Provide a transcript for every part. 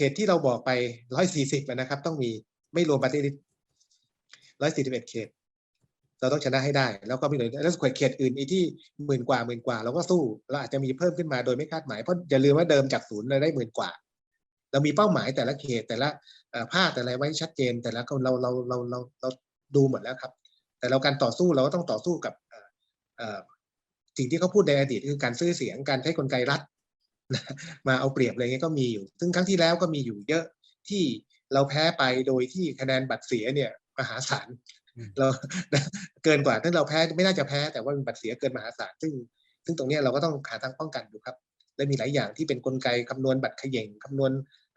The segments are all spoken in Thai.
ขตที่เราบอกไปร้อยสี่สิบนะครับ ต้องมีไม่รวมปฏิริษีร้อยสี่สิบเอ็ดเขต เราต้องชนะให้ได้ แล้วก็ม่เหลือแล้วเขตอื่นอีที่หมื่นกว่าหมื่นกว่า เราก็สู้เราอาจจะมีเพิ่มขึ้นมาโดยไม่คาดหมายเพราะอย่าลืมว่าเดิมจากศูนย์เราได้หมื่นกว่า เรามีเป้าหมายแต่ละเขตแต่ละภาคแต่ละไว้ชัดเจน แต่ละคนเราเราเราเราเราดูหมดแล้วครับ แต่เราการต่อสู้เราก็ต้องต่อสู้กับสิ่งที่เขาพูดในอดีตคือการซื้อเสียงการใช้กลไกรัฐ มาเอาเปรียบอะไรเงี้ยก็มีอยู่ ซึ่งครั้งที่แล้วก็มีอยู่เยอะที่เราแพ้ไปโดยที่คะแนนบัตรเสียเนี่ยมหาศาลอืมเราเกินกว่าถ้าเราแพ้ไม่น่าจะแพ้แต่ว่ามีบัตรเสียเกินมหาศาลซึ่ง ซึ่งตรงเนี้ยเราก็ต้องหาทางป้องกันดูครับ และมีหลายอย่างที่เป็นกลไกคำนวณบัตรเขย่งคำนวณ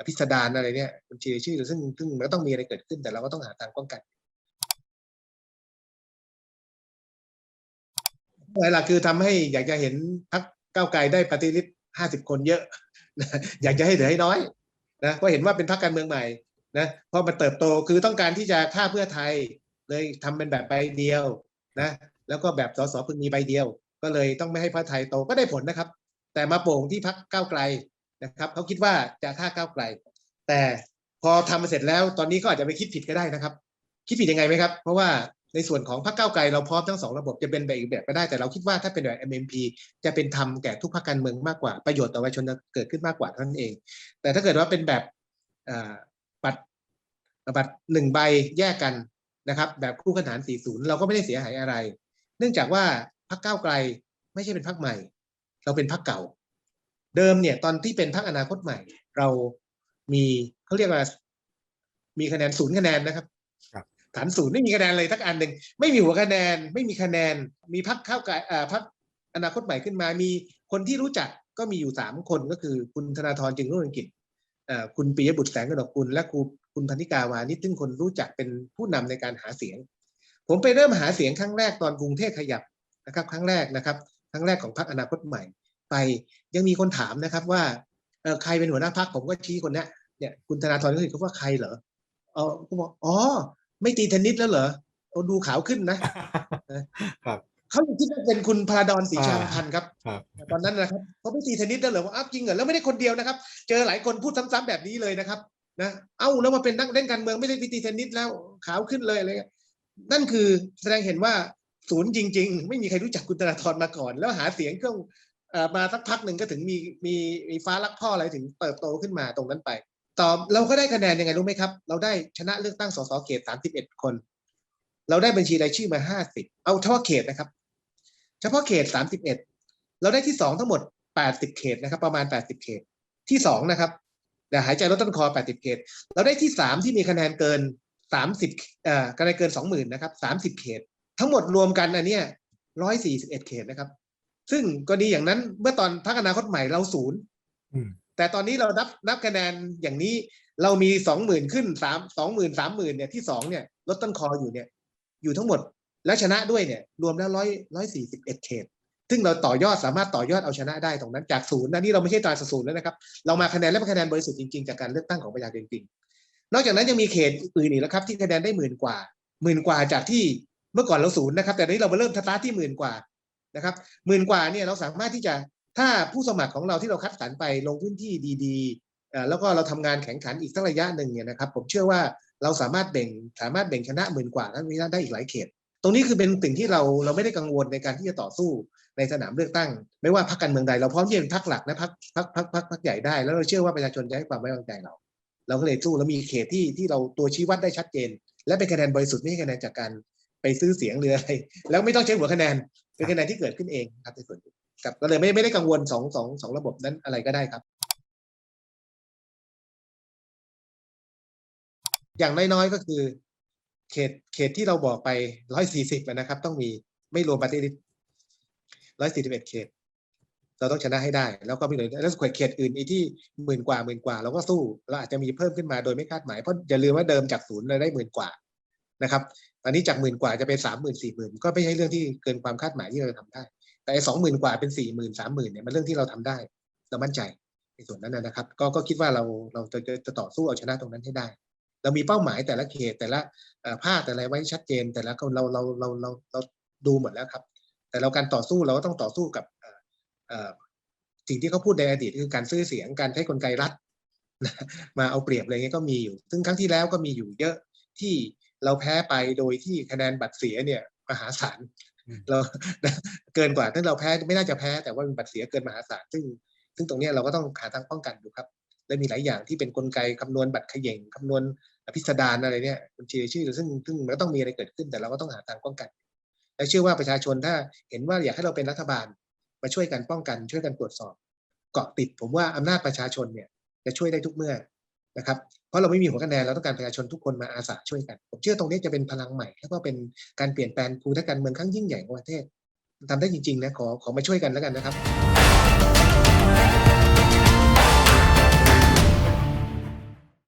พิสดารอะไรเนี่ยบัญชีรายชื่อ ซึ่งซึ่งมันก็ต้องมีอะไรเกิดขึ้นแต่เราก็ต้องหาทางป้องกันหลักคือทำให้อยากจะเห็นพรรคก้าวไกลได้ปฏิริษี ห้าสิบคนเยอะนะอยากจะให้เหลือให้น้อยนะเพราะเห็นว่าเป็นพรรคการเมืองใหม่นะเพราะมันเติบโตคือต้องการที่จะฆ่าเพื่อไทย เลยทำเป็นแบบใบเดียวนะแล้วก็แบบสสพึงมีใบเดียว ก็เลยต้องไม่ให้พรรคไทยโตก็ได้ผลนะครับ แต่มาโป่งที่พรรคก้าวไกลนะครับเขาคิดว่าจะฆ่าก้าวไกล แต่พอทำมาเสร็จแล้วตอนนี้ก็อาจจะไปคิดผิดก็ได้นะครับ คิดผิดยังไงไหมครับ เพราะว่า ในส่วนของพรรคเก้าไกลเราพร้อมทั้งสองระบบจะเป็นแบบอีกแบบก็ได้แต่เราคิดว่าถ้าเป็นแบบ MMP จะเป็นธรรมแก่ทุกพรรคการเมืองมากกว่าประโยชน์ต่อประชาชนจะเกิดขึ้นมากกว่าท่านั้นเอง แต่ถ้าเกิดว่าเป็นแบบบัตรบัตรหนึ่งใบแยกกันนะครับ แบบคู่ขนาน 40 เราก็ไม่ได้เสียหายอะไร เนื่องจากว่าพรรคเก้าไกลไม่ใช่เป็นพรรคใหม่ เราเป็นพรรคเก่า เดิมเนี่ยตอนที่เป็นพรรคอนาคตใหม่ เรามีเขาเรียกว่ามีคะแนนศูนย์คะแนนนะครับ ฐานศูนย์ไม่มีคะแนนเลยทักอันหนึ่งไม่มีหัวคะแนนไม่มีคะแนน มีพรรคข้าก่อ่าพรรคอนาคตใหม่ขึ้นมา มีคนที่รู้จักก็มีอยู่สามคนก็คือคุณธนาธรจึงรุ่งเรืองกิจอ่อคุณปิยบุตรแสงกนกกุลและครูคุณพันธิกาวานิชซึ่งคนรู้จักเป็นผู้นำในการหาเสียง ผมไปเริ่มหาเสียงครั้งแรกตอนกรุงเทพขยับนะครับ ครั้งแรกนะครับ ครั้งแรกของพรรคอนาคตใหม่ ไปยังมีคนถามนะครับว่าเออใครเป็นหัวหน้าพรรคผมก็ชี้คนนี้เนี่ยคุณธนาธรก็คือเขาว่าใครเหรอเออผมบอกอ๋อ ไม่ตีเทนนิสแล้วเหรอเอาดูขาวขึ้นนะครับ เขาอยู่ที่นั่นเป็นคุณพาราดอนศรีชาพันธ์ครับ ครับ ตอนนั้นนะครับเขาไม่ตีเทนนิสแล้วเหรอว่าอ้าวจริงเหรอแล้วไม่ได้คนเดียวนะครับ เจอหลายคนพูดซ้ำๆแบบนี้เลยนะครับนะเอ้าแล้วมาเป็นนักเล่นการเมืองไม่ได้ไปตีเทนนิสแล้วขาวขึ้นเลยอะไรเงี้ยนั่นคือแสดงเห็นว่าศูนย์จริง ๆ ไม่มีใครรู้จักคุณธนาธรมาก่อน แล้วหาเสียงเครื่องเอ่อมาสักพักหนึ่งก็ถึงมีมีมีฟ้ารักพ่ออะไรถึงเติบโตขึ้นมาตรงนั้นไป ต่อเราก็ได้คะแนนยังไงรู้ไหมครับ เราได้ชนะเลือกตั้งสสเขต31คน เราได้บัญชีรายชื่อมา50เอาเฉพาะเขตนะครับ เฉพาะเขต31เอ็ดเราได้ที่สองทั้งหมด80เขตนะครับ ประมาณ80เขตที่สองนะครับแต่หายใจลดต้นคอ80เขต เราได้ที่สามที่มีคะแนนเกิน30เอ่อคะแนนเกิน20,000นนะครับ30เขต ทั้งหมดรวมกันอันเนี้ย141เอ็ดเขตนะครับ ซึ่งก็ดีอย่างนั้นเมื่อตอนพักอนาคตใหม่เราศูนย์ แต่ตอนนี้เรานับนับคะแนนอย่างนี้เรามีสองหมื่นขึ้นสามสองหมื่นสามหมื่นเนี่ยที่สองเนี่ยลดต้นคออยู่เนี่ย อยู่ทั้งหมดแล้วชนะด้วยเนี่ย รวมแล้วร้อยร้อยสี่สิบเอ็ดเขต ซึ่งเราต่อยอดสามารถต่อยอดเอาชนะได้ตรงนั้นจากศูนย์นะนี่เราไม่ใช่ตราศูนย์แล้วนะครับ เรามาคะแนนและเป็นคะแนนบริสุทธิ์จริงๆจากการเลือกตั้งของประชาชนจริงๆนอกจากนั้นยังมีเขตอื่นอีกแล้วครับ ที่คะแนนได้หมื่นกว่าหมื่นกว่าจากที่เมื่อก่อนเราศูนย์นะครับ แต่ตอนนี้เรามาเริ่มสตาร์ทที่หมื่นกว่านะครับหมื่นกว่าเนี่ยเราสามารถที่จะ ถ้าผู้สมัครของเราที่เราคัดสรรไปลงพื้นที่ดีๆ แล้วก็เราทำงานแข่งขันอีกสักระยะหนึ่งเนี่ยนะครับ ผมเชื่อว่าเราสามารถแบ่งสามารถแบ่งชนะหมื่นกว่านั้นนี้ได้อีกหลายเขต ตรงนี้คือเป็นสิ่งที่เราเราไม่ได้กังวลในการที่จะต่อสู้ในสนามเลือกตั้ง ไม่ว่าพรรคการเมืองใดเราพร้อมที่จะเป็นพรรคหลักนะพรรคพรรคพรรคพรรคพรรคใหญ่ได้ แล้วเราเชื่อว่าประชาชนจะให้ความไว้วางใจเรา เราก็เลยสู้แล้วมีเขตที่ที่เราตัวชี้วัดได้ชัดเจน และเป็นคะแนนบริสุทธิ์ไม่ใช่คะแนนจากการไปซื้อเสียงหรืออะไรแล้วไม่ต้องใช้หัวคะแนนเป็นคะแนนที่เกิดขึ้นเองครับในส่วนนี้ ครับก็เลยไม่ไม่ได้กังวลสองสองสองระบบนั้นอะไรก็ได้ครับ อย่างน้อยๆก็คือ เขตเขตที่เราบอกไปร้อยสี่สิบนะครับ ต้องมีไม่รวมปฏิริษร้อยสี่สิบเอ็ดเขต เราต้องชนะให้ได้ แล้วก็ม่เหลือแล้วเขตอื่นอีที่หมื่นกว่าหมื่นกว่า เราก็สู้เราอาจจะมีเพิ่มขึ้นมาโดยไม่คาดหมายเพราะอย่าลืมว่าเดิมจากศูนย์เราได้หมื่นกว่านะครับตอนนี้จากหมื่นกว่าจะเป็นสามหมื่นสี่หมื่นก็ไม่ใช่เรื่องที่เกินความคาดหมายที่เราจะทำได้ แต่สองหมื่นกว่าเป็นสี่หมื่นสามหมื่นเนี่ยมันเรื่องที่เราทำได้เรามั่นใจในส่วนนั้นนะครับ ก็ก็คิดว่าเราเราจะจะจะต่อสู้เอาชนะตรงนั้นให้ได้ เรามีเป้าหมายแต่ละเขตแต่ละภาคแต่อะไรไว้ชัดเจน แต่ละเราเราเราเราเราดูหมดแล้วครับ แต่เราการต่อสู้เราก็ต้องต่อสู้กับสิ่งที่เขาพูดในอดีตคือการซื้อเสียงการใช้กลไกรัฐมาเอาเปรียบอะไรเงี้ยก็มีอยู่ ซึ่งครั้งที่แล้วก็มีอยู่เยอะที่เราแพ้ไปโดยที่คะแนนบัตรเสียเนี่ยมหาศาล เราเกินกว่าถ้าเราแพ้ไม่น่าจะแพ้แต่ว่าเป็นบัตรเสียเกินมหาศาลซึ่ง ซึ่งตรงนี้เราก็ต้องหาทางป้องกันดูครับ และมีหลายอย่างที่เป็นกลไกคำนวณบัตรเขย่งคำนวณพิสดารอะไรเนี่ยบัญชีรายชื่อซึ่งซึ่งมันก็ต้องมีอะไรเกิดขึ้นแต่เราก็ต้องหาทางป้องกัน และเชื่อว่าประชาชนถ้าเห็นว่าอยากให้เราเป็นรัฐบาล มาช่วยกันป้องกันช่วยกันตรวจสอบ เกาะติดผมว่าอำนาจประชาชนเนี่ยจะช่วยได้ทุกเมื่อ นะครับเพราะเราไม่มีหัวคะแนนเราต้องการประชาชนทุกคนมาอาสาช่วยกัน ผมเชื่อตรงนี้จะเป็นพลังใหม่ แล้วก็เป็นการเปลี่ยนแปลงภูมิทัศการเมืองครั้งยิ่งใหญ่ของประเทศทำได้จริงๆนะขอขอมาช่วยกันแล้วกันนะครับ